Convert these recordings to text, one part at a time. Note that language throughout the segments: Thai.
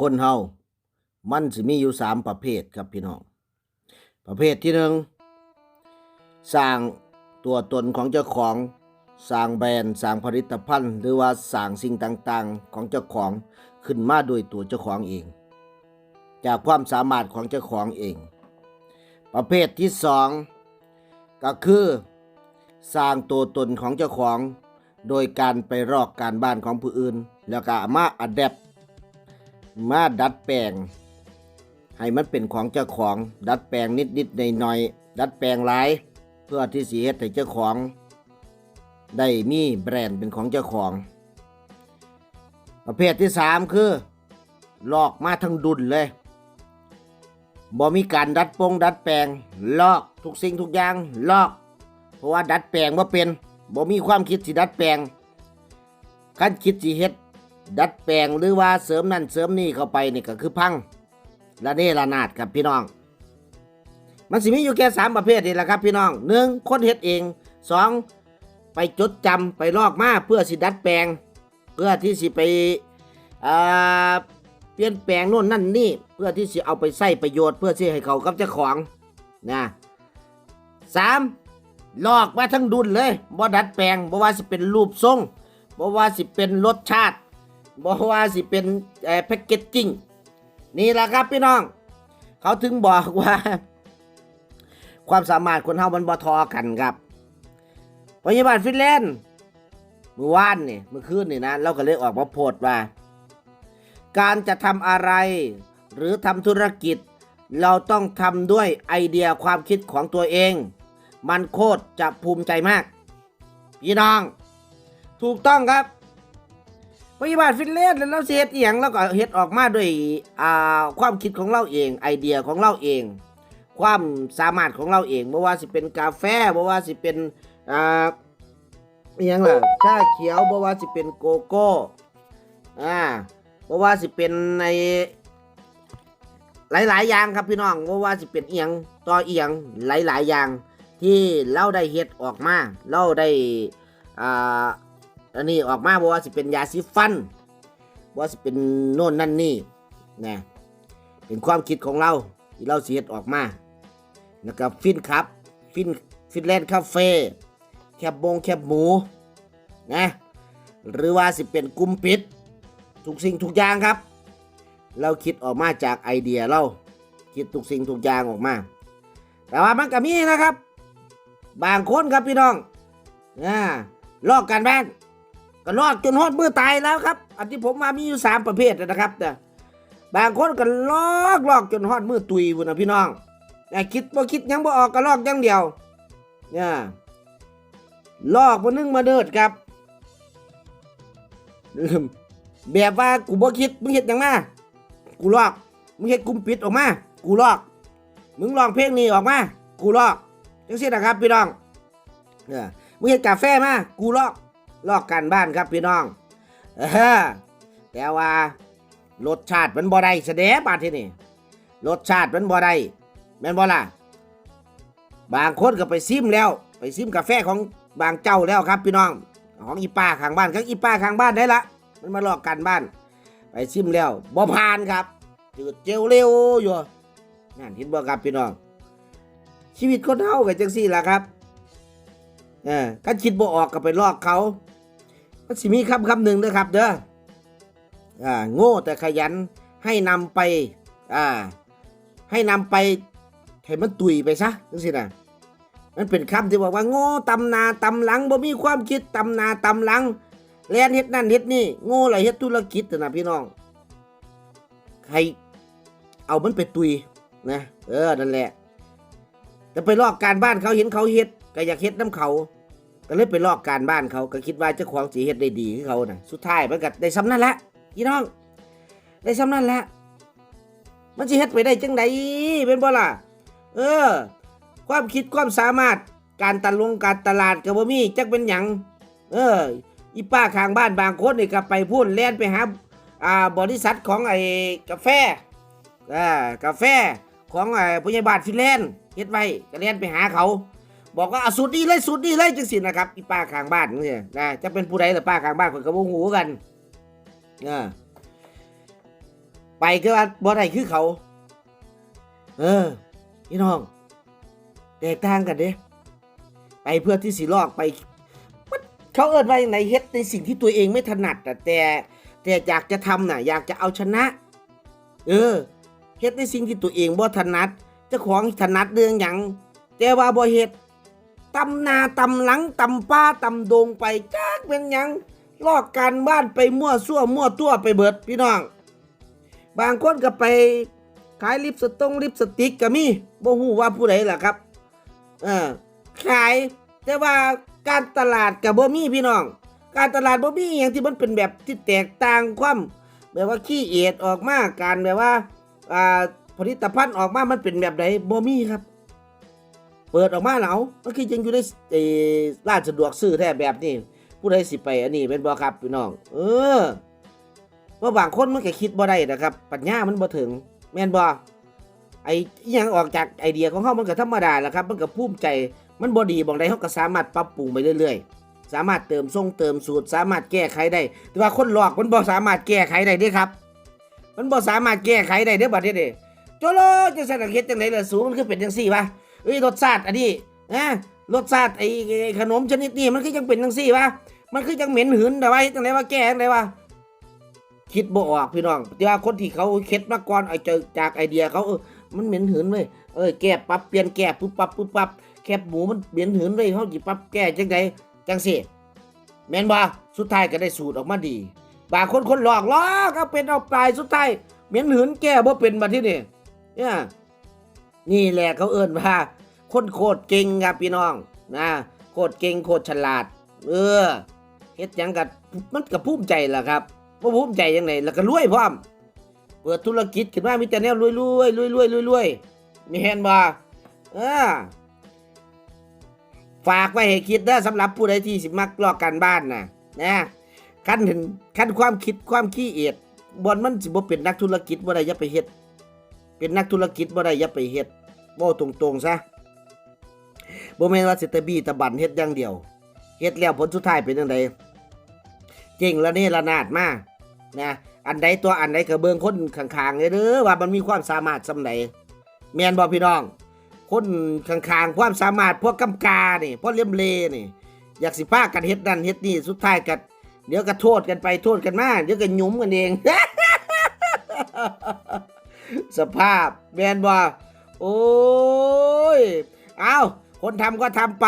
คนเฮามันสิมีอยู่สามประเภทครับพี่น้อง ประเภทที่หนึ่งสร้างตัวตนของเจ้าของสร้างแบรนด์สร้างผลิตภัณฑ์ หรือว่าสร้างสิ่งต่างๆ ของเจ้าของขึ้นมาโดยตัวเจ้าของเอง จากความสามารถของเจ้าของเอง ประเภทที่สองก็คือ สร้างตัวตนของเจ้าของ โดยการไปรอกการบ้านของผู้อื่น แล้วก็มาอัดแอป มาดัดแปลง ให้มันเป็นของเจ้าของ ดัดแปลงนิดๆหน่อยดัดแปลงหลาย เพื่อที่สิเฮ็ดให้เจ้าของ ได้มีแบรนด์เป็นของเจ้าของ ประเภทที่สามคือ ลอกมาทั้งดุนเลยบ่มีการดัดปงดัดแปลง ลอกทุกสิ่งทุกอย่างลอก เพราะว่าดัดแปลงว่าเป็นบ่มีความคิดสิดัดแปลงคันคิดสิเฮ็ด ดัดแปลงหรือว่าเสริมนั่นเสริมนี่เข้าไปนี่ก็คือพังละเนระนาดครับพี่น้อง มันสิมีอยู่แค่สามประเภทนี่แหละครับพี่น้องหนึ่งคนเฮ็ดเองสองไปจดจำไปลอกมาเพื่อสิดัดแปลง เพื่อที่สิไปอ่าเปลี่ยนแปลงโน่นนั่นนี่ เพื่อที่สิเอาไปใช้ประโยชน์เพื่อที่ให้เขากับเจ้าของนะสามลอกมาทั้งดุนเลยบ่ดัดแปลงบ่ว่าสิเป็นรูปทรงบ่ว่าสิเป็นรสชาติ บ่ว่าสิเป็นแพ็กเกจจิ้งนี่แหละครับพี่น้อง เขาถึงบอกว่า ความสามารถคนเฮามันบ่ทอกันครับพยาบาลฟินแลนด์เมื่อวานนี่เมื่อคืนนี่นะ เราก็เลยออกมาโพสต์ว่า การจะทำอะไร หรือทำธุรกิจ เราต้องทำด้วยไอเดียความคิดของตัวเอง มันโคตรจะภูมิใจมาก พี่น้อง ถูกต้องครับ พยาบาลฟินแลนด์แล้วเราเฮ็ดอหย่างแล้วก็เฮ็ดออกมาด้วยอ่าความคิดของเราเองไอเดียของเราเอง ความสามารถของเราเองบ่ว่าสิเป็นกาแฟบ่ว่าสิเป็นอ่าอหยังล่ะชาเขียวบ่ว่าสิเป็นโกโก้อ่าบ่ว่าสิเป็นในหลาย ๆ อย่างครับพี่น้องบ่ว่าสิเป็นเอียงต่อเอียงหลาย ๆ อย่าง ที่เราได้เฮ็ดออกมาเราได้อ่า อันนี้ออกมาบ่ว่าสิเป็นยาสีฟันบ่ว่าสิเป็นโน่นนั่นนี่นะเป็นความคิดของเราที่เราเสิเฮ็ดออกมาแล้วก็ฟินครับฟินฟินแลนด์คาเฟ่แคบบงแคบหมูนะหรือว่าสิเป็นกุมปิด ทุกสิ่งทุกอย่างครับ เราคิดออกมาจากไอเดียเราคิดทุกสิ่งทุกอย่างออกมา แต่ว่ามันก็มีนะครับ บางคนครับพี่น้องนะลอกการบ้าน ก็ลอกจนฮอดมือตายแล้วครับ อันที่ผมมามีอยู่สามประเภทนะครับแต่บางคนก็ลอกลอกจนฮอดมือตุยบุนะพี่น้องแต่คิดบ่คิดยังบ่ออกก็ลอกอย่างเดียวเนี่ยลอกบ่นึงมาเดิดครับแบบว่ากูบ่คิดมึงเฮ็ดยังมากูลอกมึงเฮ็ดกุมปิดออกมากูลอก มึงลองเพลงนี้ออกมากูลอกจังซี่นะครับพี่น้องเนี่ยมึงเฮ็ดกาแฟมากูลอก ลอกกันบ้านครับพี่น้องเออแต่ว่ารสชาติมันบ่ได้แสดงบาที่นี่รสชาติมันบ่ได้แม่นบ่ล่ะบางคนก็ไปซิมแล้ว ไปซิมกาแฟของบางเจ้าแล้วครับ พี่น้องของอีป้าข้างบ้านกับอีป้าข้างบ้านได้ละมันมาหลอกกันบ้าน ไปซิมแล้วบ่ผ่านครับจืดเจียวเร็วอยู่นั่นเห็นบ่ครับพี่น้อง ชีวิตคนเฮาก็จังซี่ล่ะครับเออคันคิดบ่ออกก็ไปลอกเขา มันสิมีคำคำหนึ่งนะครับเด้ออ่าโง่แต่ขยันให้นำไปอ่าให้นำไปให้มันตุยไปซะจังซี่นะมันเป็นคำที่บอกว่าโง่ตำนาตำหลังบ่มีความคิดตำนาตำหลังแลนเฮ็ดนั่นเฮ็ดนี่โง่ไรเฮ็ดธุรกิจนะนะพี่น้องใครเอามันไปตุยนะเออนั่นแหละแต่ไปลอกการบ้านเขาเห็นเขาเฮ็ดก็อยากเฮ็ดน้ำเขา ก็เลยไปลอกการบ้านเขาก็คิดว่าเจ้าของสิเฮ็ดได้ดีคือเขาน่ะ สุดท้ายมันก็ได้ซ้ำนั่นแหละพี่น้อง ได้ซ้ำนั่นแหละมันสิเฮ็ดไปได้จังไดเป็นบ่ล่ะ เออ ความคิดความสามารถการตะลงการตลาดก็บ่มีจักเป็นหยังเออ อีป้าข้างบ้านบางคนนี่ก็ไปพูดแล่นไปหาอ่าบริษัทของไอ้กาแฟอ่ากาแฟของไอ้ผู้ใหญ่บ้านฟินแลนด์เฮ็ดไว้ก็แล่นไปหาเขา บอกว่าเอาสูตรนี้เลยสูตรนี้เลยจังสินะครับอีป้าข้างบ้านนี่นะจะเป็นผู้ใดล่ป้าข้างบ้านคนก็บ่ฮู้กันเออไปก็ว่าบ่ได้คือเขา เออพี่น้องแตกต่างกันเด้ไปเพื่อที่สิลอกไปเขาเอิ้นว่าอย่างไรเฮ็ดในสิ่งที่ตัวเองไม่ถนัดแต่แต่อยากจะทำน่ะ อยากจะเอาชนะ เออเฮ็ดในสิ่งที่ตัวเองบ่ถนัดเจ้าของถนัดเรื่องหยังแต่ว่าบ่เฮ็ด ตำนาตำหลังตำป้าตำโดงไปจักเป็นยังลอกการบ้านไปมั่วซั่วมั่วตัวไปเบิดพี่น้อง บางคนก็ไปขายลิปสตงลิปสติกก็มีบ่ฮู้ว่าผู้ใดล่ะครับ เออขายแต่ว่าการตลาดกับบ่มีพี่น้อง การตลาดบ่มีอย่างที่มันเป็นแบบที่แตกต่างความแบบว่าขี้เอียดออกมาการแบบว่าอ่าผลิตภัณฑ์ออกมามันเป็นแบบไหนบ่มีครับ เปิดออกมาแล้วมันคือยังอยู่ในเอ่อร้านสะดวกซื้อแท้แบบนี้ผู้ใดสิไปอันนี้เป็นบ่ครับพี่น้อง เออว่าบางคนมันก็คิดบ่ได้นะครับ ปัญญามันบ่ถึง แม่นบ่ไอ้ยังออกจากไอเดียของเฮามันก็ธรรมดาแหละครับ มันก็ภูมิใจ มันบ่ดีบ่งใดเฮาก็สามารถปรับปรุงไปเรื่อยๆ สามารถเติมทรงเติมสูตร สามารถแก้ไขได้ แต่ว่าคนหลอกมันบ่สามารถแก้ไขได้เด้ครับ มันบ่สามารถแก้ไขได้เด้อบัดนี้เด้โจโลจังซั่นน่ะเฮ็ดจังไดล่ะสูมันคือเป็นจังซี่วะ เอ้ยรสชาติอันนี้นะรสชาติไอ้ขนมชนิดนี้มันคือจังเป็นจังซี่วะมันคือจังเหม็นหืนแต่ว่าเฮ็ดจังไดว่าแก้จังไดวะคิดบ่ออกพี่น้องแต่ว่าคนที่เขาเค็ดมาก่อนไอ้เจอจากไอเดียเขาเออมันเหม็นหืนเว้ยเออแก้ปรับเปลี่ยนแก้ปุ๊บปั๊บปุ๊บปั๊บแคบหมูมันเหม็นหืนเว้ยเขาจิปรับแก้จังไดจังสิแม่นบ่สุดท้ายก็ได้สูตรออกมาดีบางคนคนหลอกหลอกเอาเป็นเอาปลายสุดท้ายเหม็นหืนแก้บ่เป็นบัดที่นี่เนี่ย นี่แหละเขาเอิ้นว่าคนโคตรเก่งครับพี่น้องนะโคตรเก่งโคตรฉลาด เออเฮ็ดยังกับมันก็ภูมิใจล่ะครับว่าภูมิใจยังไงแล้วก็รวยพร้อม เปิดธุรกิจขึ้นมามีแต่แนวรวยรวยรวยรวยรวยรวยมีเห็นบ่เออฝากไว้ให้คิดนะสำหรับผู้ใดที่สิมักลอกการบ้านนะนะขั้นถึงขั้นความคิดความขี้เอียดบอนมันสิบ่เป็นนักธุรกิจบ่ได้อย่าไปเฮ็ดเป็นนักธุรกิจบ่ได้อย่าไปเฮ็ด บ่ตรงๆซะบ่แม่นว่าสิตะบี้ตะบันเฮ็ดอย่างเดียวเฮ็ดแล้วผลสุดท้ายเป็นจังไดเก่งละเนระนาดมากนะอันใดตัวอันใดก็เบิ่งคนข้างๆเลยเด้อว่ามันมีความสามารถสำใดแม่นบ่พี่น้อง คนข้างๆความสามารถพวกกำกานี่พวกเลี่ยมเลนี่ อยากสิพากันเฮ็ดนั่นเฮ็ดนี่สุดท้ายก็เดี๋ยวก็โทษกันไปโทษกันมาเดี๋ยวก็หยุมกันเอง สภาพแม่นบ่ โอ้ยเอาคนทำก็ทำไป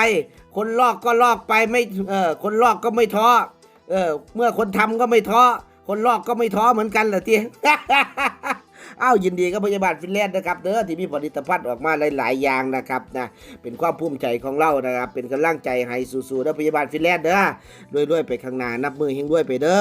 คนลอกก็ลอกไปไม่เออคนลอกก็ไม่ท้อเออเมื่อคนทำก็ไม่ท้อคนลอกก็ไม่ท้อเหมือนกันเหรอทีอ้าวยินดีกับพยาบาลฟินแลนด์นะครับเด้อที่มีผลิตภัณฑ์ออกมาหลายๆอย่างนะครับนะเป็นความภูมิใจของเรานะครับ เป็นกำลังใจให้สู้ๆเด้อพยาบาลฟินแลนด์เด้อด้วยๆไปข้างหน้านับมือเฮงด้วยไปเด้อ